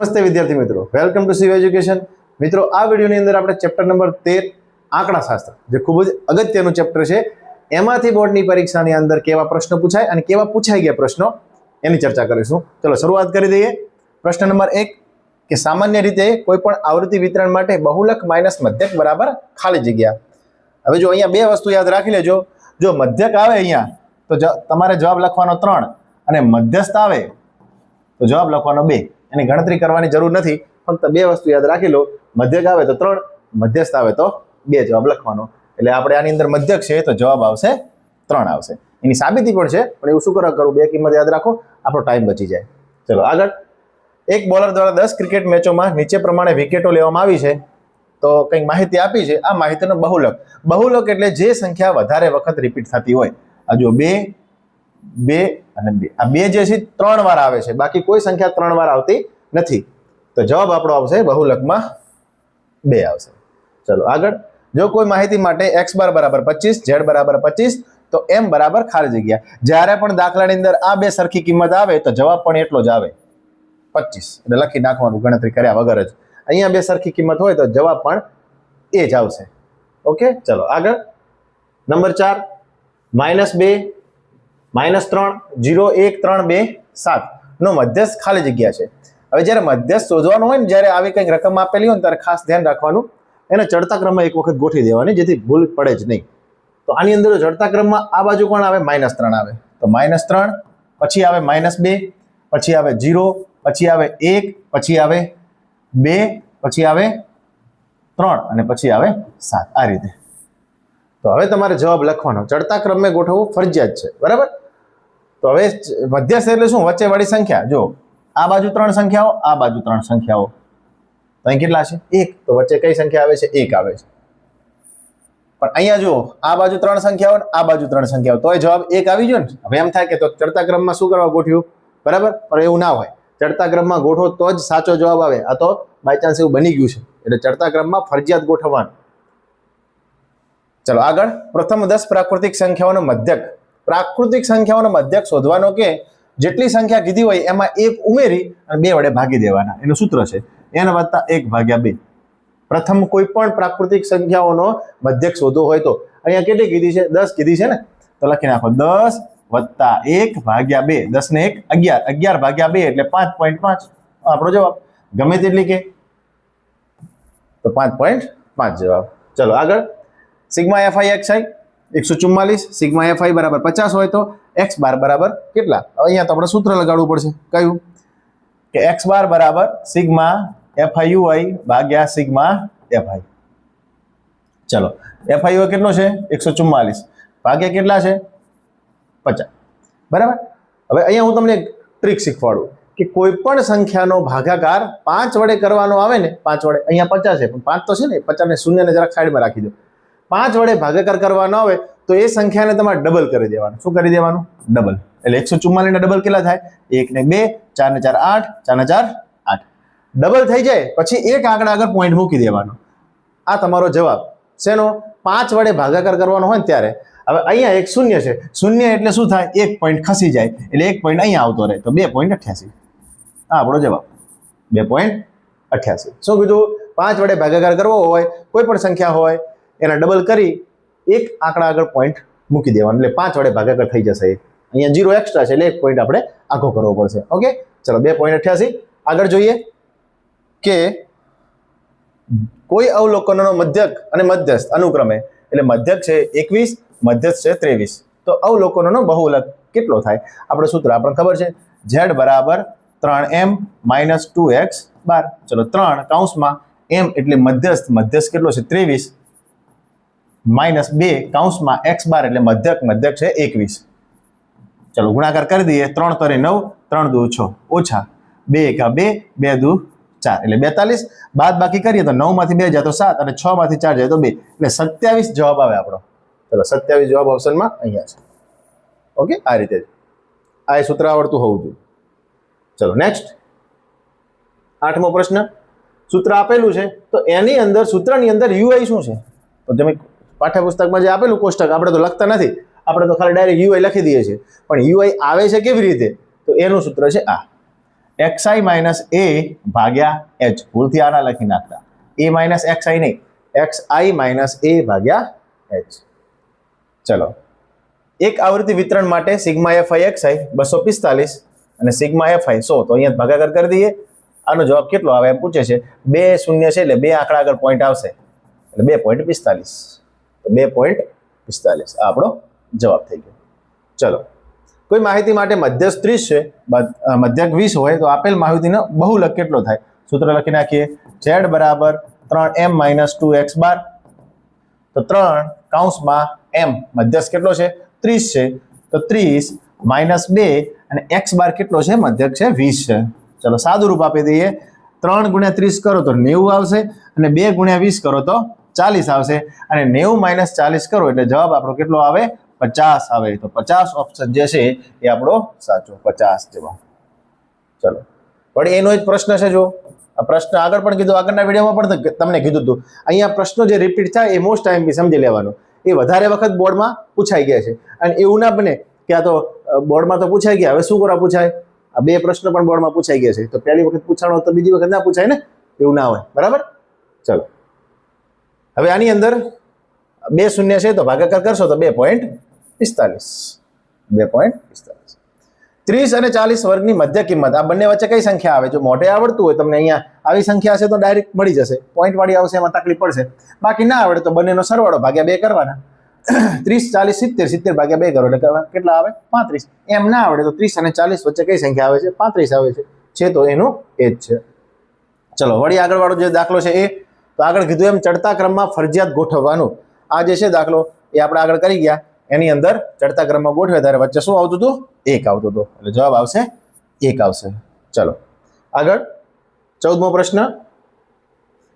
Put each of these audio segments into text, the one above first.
નમસ્તે વિદ્યાર્થી મિત્રો. વેલકમ ટુ સિવ એજ્યુકેશન મિત્રો, આ વિડીયોની અંદર આપણે ચેપ્ટર નંબર તેર, આંકડાશાસ્ત્ર, જે ખૂબ જ અગત્યનું ચેપ્ટર છે, એમાંથી બોર્ડની પરીક્ષાની અંદર કેવા પ્રશ્નો પૂછાય અને કેવા પૂછાઈ ગયા પ્રશ્નો એની ચર્ચા કરીશું. ચલો, શરૂઆત કરી દઈએ. પ્રશ્ન નંબર એક, કે સામાન્ય રીતે કોઈ પણ આવૃત્તિ વિતરણ માટે બહુલક માઇનસ મધ્યક બરાબર ખાલી જગ્યા. હવે જો અહીંયા બે વસ્તુ યાદ રાખી લેજો. જો મધ્યક આવે અહીંયા, તો તમારે જવાબ લખવાનો ત્રણ અને મધ્યસ્થ આવે, તો જવાબ લખવાનો બે. એની ગણતરી કરવાની જરૂર નથી. ફક્ત બે વસ્તુ યાદ રાખી લો. મધ્યક આવે તો ત્રણ, મધ્યસ્થ આવે તો બે જવાબ લખવાનો. એટલે આપણે આની અંદર મધ્યક છે તો જવાબ આવશે ત્રણ આવશે. એની સાબિતી પણ છે, પણ એવું શું કરવું બે કિંમત યાદ રાખો, આપણો ટાઈમ બચી જાય. ચલો, આગળ. એક બોલર દ્વારા દસ ક્રિકેટ મેચોમાં નીચે પ્રમાણે વિકેટો લેવામાં આવી છે. તો કંઈક માહિતી આપી છે. આ માહિતીનો બહુલક. બહુલક એટલે જે સંખ્યા વધારે વખત રિપીટ થતી હોય. આ જો બે બે અને બે. આ બે જે છે, ત્રણ વાર આવે છે. બાકી કોઈ સંખ્યા ત્રણ વાર આવતી નથી. તો જવાબ આપણો આવશે બહુલકમાં બે આવશે. ચલો, આગળ. જો કોઈ માહિતી માટે એક્સ બાર બરાબર પચીસ, ઝેડ બરાબર પચીસ, તો એમ બરાબર ખાલી જગ્યા. જ્યારે પણ દાખલાની અંદર આ બે સરખી કિંમત આવે, તો જવાબ પણ એટલો જ આવે. પચીસ. એટલે લખી નાખવાનું, ગણતરી કર્યા વગર જ. અહીંયા બે સરખી કિંમત હોય, તો જવાબ પણ એ જ આવશે. ઓકે? ચલો, આગળ. નંબર ચાર. માઇનસ બે માઇનસ ત્રણ, જીરો એક, ત્રણ, બે, સાત. નો મધ્યસ્થ ખાલી જગ્યા છે. હવે જ્યારે મધ્યસ્થ શોધવાનું હોય ને, જ્યારે આવી કંઈક રકમ આપેલી હોય ને, ત્યારે ખાસ ધ્યાન રાખવાનું. એને ચડતા ક્રમમાં એક વખત ગોઠવી દેવાની, જેથી ભૂલ પડે જ નહીં. તો આની અંદર ચડતા ક્રમમાં આ બાજુ કોણ આવે? માઇનસ ત્રણ આવે. તો માઇનસ ત્રણ, પછી આવે માઇનસ બે, પછી આવે જીરો, પછી આવે એક, પછી આવે બે, પછી આવે ત્રણ, અને પછી આવે સાત. આ રીતે. તો હવે તમારે જવાબ લખવાનો. ચડતા ક્રમે ગોઠવવું ફરજિયાત છે. બરાબર? તો હવે મધ્યસ્થ એટલે શું? વચ્ચે વાળી સંખ્યા. જો આ બાજુ ત્રણ સંખ્યાઓ, આ બાજુ ત્રણ સંખ્યાઓ. તો અહીં કેટલા છે? એક. તો વચ્ચે કઈ સંખ્યા આવે છે? એક આવે છે. પણ અહીંયા જુઓ. આ બાજુ ત્રણ સંખ્યાઓ આ બાજુ ત્રણ સંખ્યાઓ. તોય જવાબ એક આવી ગયો ને? હવે એમ થાય કે તો ચડતા ક્રમમાં શું કરવા ગોઠવ્યું? બરાબર? પણ એવું ના હોય. ચડતા ક્રમમાં ગોઠવો તો જ સાચો જવાબ આવે. આ તો બાય ચાન્સ એવું બની ગયું છે. એટલે ચડતા ક્રમમાં ફરજિયાત ગોઠવવાનું. ચલો આગળ. પ્રથમ દસ પ્રાકૃતિક સંખ્યાઓનો મધ્યક. પ્રાકૃતિક સંખ્યાઓનો મધ્યક શોધવાનો કે જેટલી સંખ્યા કીધી હોય એમાં એક ઉમેરી અને બે વડે ભાગી દેવાના. એનું સૂત્ર છે એન વત્તા એક ભાગ્યા બે. પ્રથમ કોઈ પણ પ્રાકૃતિક સંખ્યાઓનો મધ્યક શોધવો હોય તો અહીંયા કેટલી કીધી છે? દસ કીધી છે ને? તો લખી નાખો. દસ વત્તા એક ભાગ્યા બે. દસ ને એક અગિયાર. અગિયાર ભાગ્યા બે એટલે પાંચ પોઈન્ટ પાંચ. આપણો જવાબ ગમે તેટલી કે? તો પાંચ પોઈન્ટ પાંચ જવાબ. ચલો આગળ. Sigma F I X I. એકસો ચુમ્માલીસ, સિગ્મા એફઆઈ બરાબર પચાસ હોય તો એક્સ બાર બરાબર કેટલા? અહીંયા તો આપણે સૂત્ર લગાડવું પડશે. કયું? કે એક્સ બાર બરાબર sigma F I U I ભાગ્યા સિગ્મા એફઆઈ ચલો એફઆઈ યુ કેટલો છે? એકસો ચુમ્માલીસ. ભાગ્યા કેટલા છે? પચાસ. બરાબર? હવે અહીંયા હું તમને ટ્રીક શીખવાડું કે કોઈ પણ સંખ્યાનો ભાગાકાર પાંચ વડે કરવાનો આવે ને, પાંચ વડે, અહીંયા પચાસ છે, પણ પાંચ તો છે ને પચાસ ને શૂન્યને જરાક સાઈડમાં રાખી દો. પાંચ વડે ભાગાકાર કરવાનો આવે તો એ સંખ્યાને તમારે ડબલ કરી દેવાનું. શું કરી દેવાનું? ડબલ એટલે એકસો ચુમ્માલીસના ડબલ કેટલા થાય? એક ને બે, ચાર ને ચાર આઠ, ચાર ને ચાર આઠ. ડબલ થઈ જાય, પછી એક આંકડા આગળ પોઈન્ટ મૂકી દેવાનો. આ તમારો જવાબ. શેનો? પાંચ વડે ભાગાકાર કરવાનો હોય ને ત્યારે. હવે અહીંયા એક શૂન્ય છે. શૂન્ય એટલે શું થાય? એક પોઈન્ટ ખસી જાય. એટલે એક પોઈન્ટ અહીંયા આવતો રહે. તો બે પોઈન્ટ અઠ્યાસી. આ આપણો જવાબ. બે પોઈન્ટ અઠ્યાસી. શું કીધું? પાંચ વડે ભાગાકાર કરવો હોય, કોઈ પણ સંખ્યા હોય એના ડબલ કરી એક આંકડા આગળ પોઈન્ટ મૂકી દેવાનો. એટલે પાંચ વડે ભાગાકાર થઈ જશે અહીંયા જીરો એક્સ્ટ્રા છે એટલે એક પોઈન્ટ આપણે આખો કરવો પડશે. ઓકે ચલો, બે પોઈન્ટ અઠ્યાસી. આગળ જોઈએ કે કોઈ અવલોકનોનો મધ્યક અને મધ્યસ્થ અનુક્રમે, એટલે મધ્યક છે એકવીસ, મધ્યસ્થ છે ત્રેવીસ. તો અવલોકનોનો બહુલક કેટલો થાય? આપણે સૂત્ર આપણને ખબર છે? ઝેડ બરાબર ત્રણ M minus two X bar. ચલો, ત્રણ કાઉન્સમાં એમ એટલે મધ્યસ્થ મધ્યસ્થ કેટલો છે? ત્રેવીસ. માઇનસ બે કૌંસમાં એક્સ બાર એટલે મધ્યક મધ્યક છે એકવીસ. ચલો ગુણાકાર કરી દઈએ. ત્રણ તરે નવ, ત્રણ દુ છ. ઓછા બે એકા બે બે દુ ચાર. એટલે બેતાલીસ. બાદ બાકી કરીએ તો નવમાંથી બે જાય તો સાત અને છ માંથી ચાર જાય તો બે. એટલે સત્યાવીસ જવાબ આવે આપણો. ચલો સત્યાવીસ જવાબ ઓપ્શનમાં અહીંયા છે. ઓકે? આ રીતે આ એ સૂત્ર આવડતું હોવું જોઈએ. ચલો નેક્સ્ટ. આઠમો પ્રશ્ન. સૂત્ર આપેલું છે. તો એની અંદર સૂત્રની અંદર યુઆઈ શું છે? તો તમે પાઠ્યપુસ્તકમાં જે આપેલું કોષ્ટક, આપણે તો લખતા નથી. આપણે તો ખાલી ડાયરેક્ટ યુઆઈ લખી દઈએ છીએ. પણ યુઆઈ આવે છે કેવી રીતે? તો એનું સૂત્ર છે આ. એક્સઆઈ માઇનસ એ ભાગ્યા એચ ભૂલથી આના લખી નાખતા. એ માઇનસ એક્સઆઈ નહીં. એક્સ આઈ માઇનસ એ ભાગ્યા એચ ચલો. એક આવૃત્તિ વિતરણ માટે sigma F I X I બસો પિસ્તાલીસ અને સિગ્મા એફ આઈ સો. તો અહીંયા ભાગાકાર કરી દઈએ. આનો જવાબ કેટલો આવે એમ પૂછે છે. બે શૂન્ય છે એટલે બે આંકડા આગળ પોઈન્ટ આવશે. એટલે બે પોઈન્ટ પિસ્તાલીસ. તો બે પોઈન્ટ પિસ્તાલીસ. આ આપણો જવાબ થઈ ગયો. ચલો. કોઈ માહિતી માટે મધ્યસ્થ ત્રીસ છે મધ્યક વીસ હોય તો આપેલ માહિતીનો બહુલક કેટલો થાય? સૂત્ર લખી નાખીએ. ઝેડ બરાબર ત્રણ M minus two X bar. તો ત્રણ કાઉન્સમાં એમ મધ્યસ્થ કેટલો છે? ત્રીસ છે. તો ત્રીસ માઇનસ બે અને એક્સ બાર કેટલો છે? મધ્યક છે વીસ છે. ચલો સાદું રૂપ આપી દઈએ. ત્રણ ગુણ્યા ત્રીસ કરો તો નેવું આવશે અને બે ગુણ્યા વીસ કરો તો ચાલીસ આવશે અને નેવું માઇનસ ચાલીસ કરો એટલે જવાબ આપણો કેટલો આવે? પચાસ આવે. તો પચાસ ઓપ્શન જે છે એ આપણો સાચો પચાસ જવાબ. ચલો. વળી એનો જ પ્રશ્ન છે જો આ પ્રશ્ન આગળ પણ કીધું, આગળના વિડીયોમાં પણ તમને કીધું હતું. અહીંયા પ્રશ્નો જે રિપીટ થાય એ મોસ્ટ ટાઈમ બી સમજી લેવાનો. એ વધારે વખત બોર્ડમાં પૂછાઈ ગયા છે. અને એવું ના બને કે આ તો બોર્ડમાં તો પૂછાઈ ગયા. હવે શું કરવા પૂછાય? આ બે પ્રશ્ન પણ બોર્ડમાં પૂછાઈ ગયા છે. તો પહેલી વખત પૂછાણો તો બીજી વખત ના પૂછાય ને? એવું ના હોય. બરાબર? ચલો. હવે આની અંદર બે શૂન્ય છે તો ભાગાકાર કરશો તો બે પોઈન્ટ પિસ્તાલીસ. બે પોઈન્ટ પિસ્તાલીસ. ત્રીસ અને ચાલીસ વર્ગની મધ્ય કિંમત. આ બંને વચ્ચે કઈ સંખ્યા આવે? જો મોઢે આવડતું હોય તમને અહીંયા આવી સંખ્યા હશે તો ડાયરેક્ટ મળી જશે. પોઈન્ટ વાળી આવશે, એમાં તકલીફ પડશે. બાકી ના આવડે તો બંનેનો સરવાળો ભાગ્યા બે કરવાના. ત્રીસ, ચાલીસ, સિત્તેર સિત્તેર ભાગ્યા બે કરો. એટલે કેટલા આવે? પાંત્રીસ. એમ ના આવડે તો ત્રીસ અને ચાલીસ વચ્ચે કઈ સંખ્યા આવે છે? પાંત્રીસ આવે છે. છે તો એનું એ જ છે. ચલો, વળી આગળ વાળો જે દાખલો છે એ તો આગળ કીધું એમ ચડતા ક્રમમાં ફરજિયાત ગોઠવવાનું. આ જે છે દાખલો, એ આપણે આગળ કરી ગયા. એની અંદર ચડતા ક્રમમાં ગોઠવે ત્યારે વચ્ચે શું આવતું હતું? એક આવતું હતું. એટલે જવાબ આવશે, એક આવશે. ચલો, આગળ ચૌદમો પ્રશ્ન.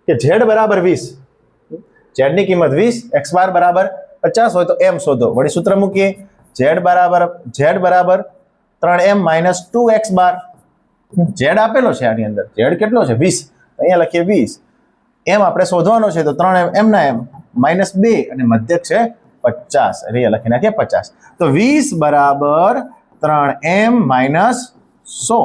કે ઝેડ બરાબર વીસ. ઝેડની કિંમત વીસ, એક્સ બાર બરાબર પચાસ હોય તો એમ શોધો. વળી સૂત્ર મૂકીએ. ઝેડ બરાબર ઝેડ બરાબર ત્રણ M minus two X bar. Z આપેલો છે આની અંદર. ઝેડ કેટલો છે? વીસ. અહીંયા લખીએ વીસ. એમ આપણે શોધવાનો છે તો ત્રણ એમ, એમના એમ. માઇનસ બે અને મધ્યક છે પચાસ. એટલે લખી નાખીએ પચાસ. તો વીસ બરાબર ત્રણ એમ માઇનસ સો.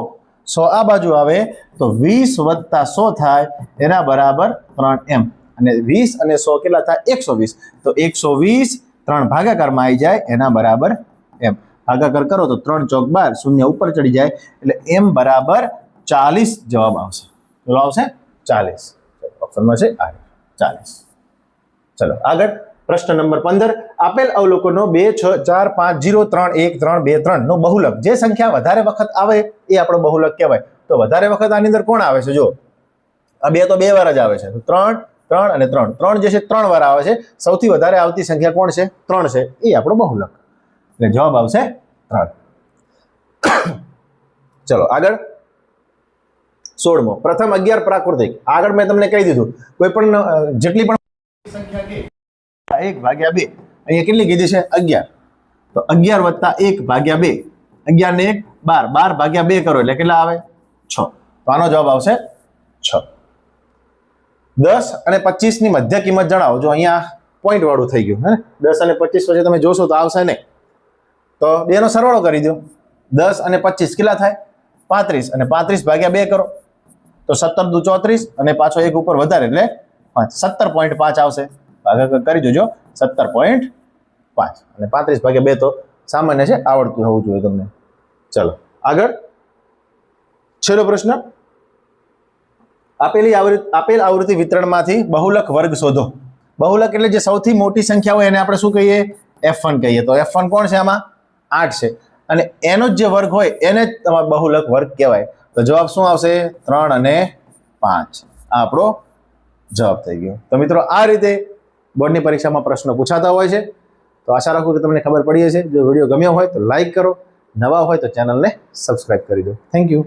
સો આ બાજુ આવે તો વીસ વત્તા સો થાય એના બરાબર ત્રણ એમ. અને વીસ અને સો કેટલા થાય? એકસો વીસ. તો એકસો વીસ ત્રણ ભાગાકારમાં આવી જાય એના બરાબર એમ. ભાગાકાર કરો તો ત્રણ ચોક બાર શૂન્ય ઉપર ચડી જાય એટલે એમ બરાબર ચાલીસ જવાબ આવશે. આવશે ચાલીસ. ઓપ્શનમાં છે? આ ચાલીસ ચલો. આગળ પ્રશ્ન નંબર પંદર. આપેલ અવલોકનો બે, છ, ચાર, પાંચ, જીરો, ત્રણ, એક, ત્રણ, બે, ત્રણ નો બહુલક. જે સંખ્યા વધારે વખત આવે એ આપણો બહુલક કહેવાય. તો વધારે વખત આની અંદર કોણ આવે છે? જો આ બે તો બે વાર જ આવે છે. તો ત્રણ ત્રણ અને ત્રણ. ત્રણ જે છે, ત્રણ વાર આવે છે. સૌથી વધારે આવતી સંખ્યા કોણ છે? ત્રણ છે. એ આપણો બહુલક. એટલે જવાબ આવશે ત્રણ. ચલો, આગળ. સોળમો. પ્રથમ અગિયાર પ્રાકૃતિક. આગળ મેં તમને કહી દીધું. કોઈ પણ જેટલી પણ સંખ્યા એક ભાગ્યા બે. અહીંયા કેટલી કીધી છે? અગિયાર. તો અગિયાર વત્તા એક ભાગ્યા બે. અગિયાર ને એક, બાર. બાર ભાગ્યા બે કરો એટલે કેટલા આવે? છ. તો આનો જવાબ આવશે છ. દસ અને પચીસની મધ્ય કિંમત જણાવો. જો અહીંયા પોઈન્ટ વાળું થઈ ગયું, હે દસ અને પચીસ વચ્ચે તમે જોશો તો આવશે નહીં. તો બેનો સરવાળો કરી દો. દસ અને પચીસ કેટલા થાય? પાંત્રીસ. અને પાંત્રીસ ભાગ્યા બે કરો. તો સત્તર દુ ચોત્રીસ અને પાછો એક ઉપર વધારે, એટલે પાંચ. સત્તર પોઈન્ટ પાંચ આવશે. ભાગાકાર કરી જોજો સત્તર પોઈન્ટ પાંચ. અને પાંત્રીસ ભાગે બે તો સામાન્ય છે, આવડતું હોવું જોઈએ તમને. ચલો, આગળ. છેલ્લો પ્રશ્ન. આપેલી આવૃત્તિ આપેલ આવૃત્તિ વિતરણમાંથી બહુલક વર્ગ શોધો. બહુલક એટલે જે સૌથી મોટી સંખ્યા હોય એને આપણે શું કહીએ? એફ વન કહીએ. તો એફ વન કોણ છે આમાં? આઠ છે. અને એનો જ જે વર્ગ હોય, એને જ તમારે બહુલક વર્ગ કહેવાય. તો જવાબ શું આવશે? ત્રણ અને પાંચ. આ આપણો જવાબ થઈ ગયો. તો મિત્રો, આ રીતે બોર્ડની પરીક્ષામાં પ્રશ્નો પૂછાતા હોય છે. તો આશા રાખું કે તમને ખબર પડી હશે. જો વીડિયો ગમ્યો હોય તો લાઇક કરો. નવા હોય તો ચેનલને સબસ્ક્રાઈબ કરી દો. Thank you